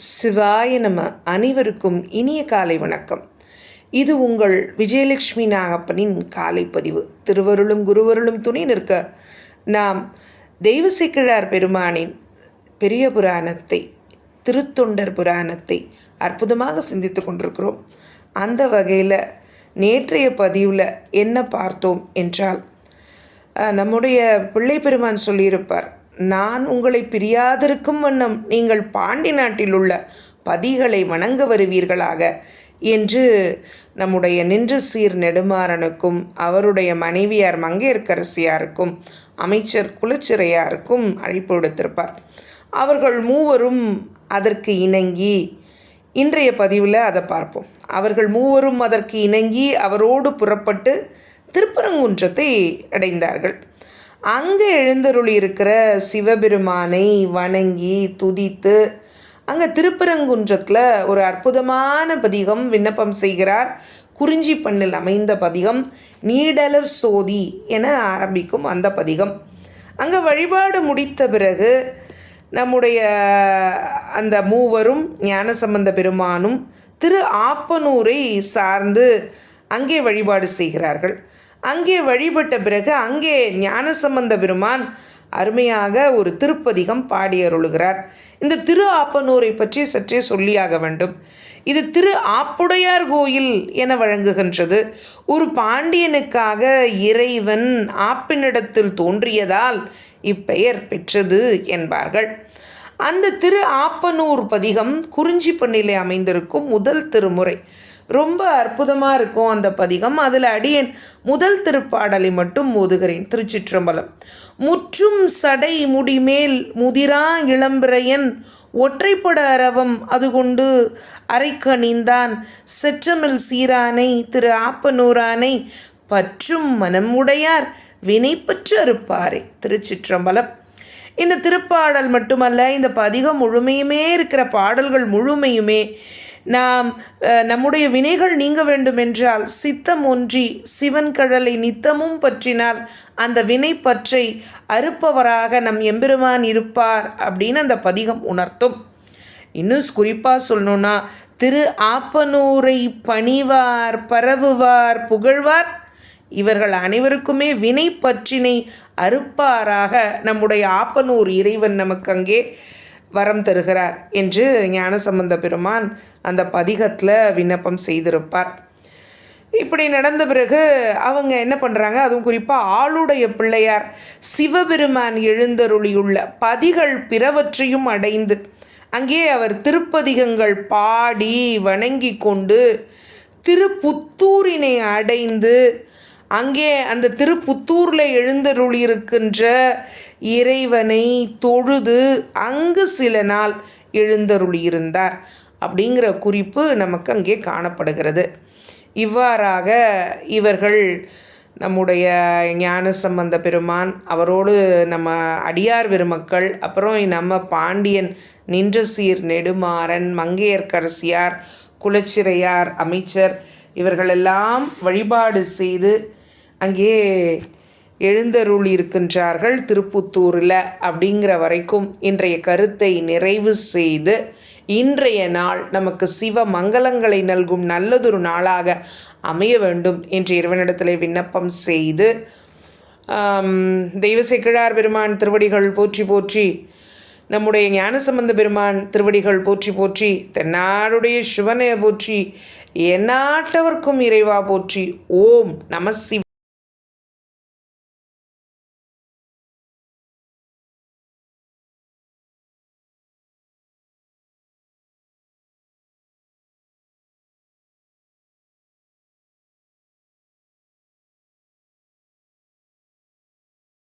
சிவாய நம. அனைவருக்கும் இனிய காலை வணக்கம். இது உங்கள் விஜயலட்சுமி நாகப்பனின் காலை பதிவு. திருவருளும் குருவருளும் துணை நிற்க நாம் தெய்வசிக்கிழார் பெருமானின் பெரிய புராணத்தை திருத்தொண்டர் புராணத்தை அற்புதமாக சிந்தித்து கொண்டிருக்கிறோம். அந்த வகையில் நேற்றைய பதிவில் என்ன பார்த்தோம் என்றால் நம்முடைய பிள்ளை பெருமான் சொல்லியிருப்பார். நான் உங்களை பிரியாதிருக்கும் வண்ணம் நீங்கள் பாண்டி நாட்டில் உள்ள பதிகளை வணங்க வருவீர்களாக என்று நம்முடைய நின்று சீர் நெடுமாறனுக்கும் அவருடைய மனைவியார் மங்கையர்க்கரசியாருக்கும் அமைச்சர் குலச்சிறையாருக்கும் அழைப்பு விடுத்திருப்பார். அவர்கள் மூவரும் அதற்கு இணங்கி இன்றைய பதிவில் அதை பார்ப்போம். அவர்கள் மூவரும் அதற்கு இணங்கி அவரோடு புறப்பட்டு திருப்பரங்குன்றத்தை அடைந்தார்கள். அங்கே எழுந்தருளி இருக்கிற சிவபெருமானை வணங்கி துதித்து அங்கே திருப்பரங்குன்றத்தில் ஒரு அற்புதமான பதிகம் விண்ணப்பம் செய்கிறார். குறிஞ்சி பண்ணில் அமைந்த பதிகம் நீடலர் சோதி என ஆரம்பிக்கும் அந்த பதிகம். அங்கே வழிபாடு முடித்த பிறகு நம்முடைய அந்த மூவரும் ஞானசம்பந்த பெருமானும் திரு ஆப்பனூரை சார்ந்து அங்கே வழிபாடு செய்கிறார்கள். அங்கே வழிபட்ட பிறகு அங்கே ஞானசம்பந்த பெருமான் அருமையாக ஒரு திருப்பதிகம் பாடி அருளுகிறார் இந்த திரு ஆப்பனூரை பற்றி சற்றே சொல்லியாக வேண்டும். இது திரு ஆப்புடையார் கோயில் என வழங்குகின்றது. ஒரு பாண்டியனுக்காக இறைவன் ஆப்பினிடத்தில் தோன்றியதால் இப்பெயர் பெற்றது என்பார்கள். அந்த திரு ஆப்பனூர் பதிகம் குறிஞ்சி பண்ணிலே அமைந்திருக்கும் முதல் திருமுறை. ரொம்ப அற்புதமாக இருக்கும் அந்த பதிகம். அதில் அடியேன் முதல் திருப்பாடலை மட்டும் ஓதுகிறேன் திருச்சிற்றம்பலம். முற்றும் சடை முடிமேல் முதிரா இளம்பிரையன் ஒற்றைப்பட அரவம் அது கொண்டு அரைக்கணிந்தான். செற்றமில் சீரானை திரு ஆப்பனூரானை பற்றும் மனம் உடையார். வினைப்பற்று அறுப்பாரே திருச்சிற்றம்பலம். இந்த திருப்பாடல் மட்டுமல்ல இந்த பதிகம் முழுமையுமே இருக்கிற பாடல்கள் முழுமையுமே நாம் நம்முடைய வினைகள் நீங்க வேண்டுமென்றால் சித்தம் ஒன்றி சிவன் கடலை நித்தமும் பற்றினால் அந்த வினை பற்றை அறுப்பவராக நம் எம்பெருமான் இருப்பார் அப்படின்னு அந்த பதிகம் உணர்த்தும். இன்னும் குறிப்பாக சொல்லணும்னா திரு ஆப்பனூரை பணிவார் பரவுவார் புகழ்வார் இவர்கள் அனைவருக்குமே வினை பற்றினை அறுப்பாராக நம்முடைய ஆப்பனூர் இறைவன் நமக்கு அங்கே வரம் தருகிறார் என்று ஞானசம்பந்த பெருமான் அந்த பதிகத்தில் விண்ணப்பம் செய்திருப்பார். இப்படி நடந்த பிறகு அவங்க என்ன பண்ணுறாங்க அதுவும் குறிப்பாக ஆளுடைய பிள்ளையார் சிவபெருமான் எழுந்தருளியுள்ள பதிகள் பிறவற்றையும் அடைந்து அங்கே அவர் திருப்பதிகங்கள் பாடி வணங்கி கொண்டு திருப்புத்தூரினை அடைந்து அங்கே அந்த திருப்புத்தூரில் எழுந்தருளியிருக்கின்ற இறைவனை தொழுது அங்கு சில நாள் எழுந்தருளியிருந்தார் அப்படிங்கிற குறிப்பு நமக்கு அங்கே காணப்படுகிறது. இவ்வாறாக இவர்கள் நம்முடைய ஞானசம்பந்த பெருமான் அவரோடு நம்ம அடியார் பெருமக்கள் அப்புறம் நம்ம பாண்டியன் நின்ற சீர் நெடுமாறன் மங்கையர்க்கரசியார் குலச்சிறையார் அமைச்சர் இவர்களெல்லாம் வழிபாடு செய்து அங்கே எழுந்தருள் இருக்கின்றார்கள் திருப்புத்தூரில் அப்படிங்கிற வரைக்கும் இன்றைய கருத்தை நிறைவு செய்து இன்றைய நாள் நமக்கு சிவ மங்களங்களை நல்கும் நல்லதொரு நாளாக அமைய வேண்டும் என்று இறைவனிடத்தில் விண்ணப்பம் செய்து தெய்வ செக்கிழார் பெருமான் திருவடிகள் போற்றி போற்றி நம்முடைய ஞானசம்பந்த பெருமான் திருவடிகள் போற்றி போற்றி தென்னாடுடைய சிவனைய போற்றி எந்நாட்டவர்க்கும் இறைவா போற்றி ஓம் நம சிவ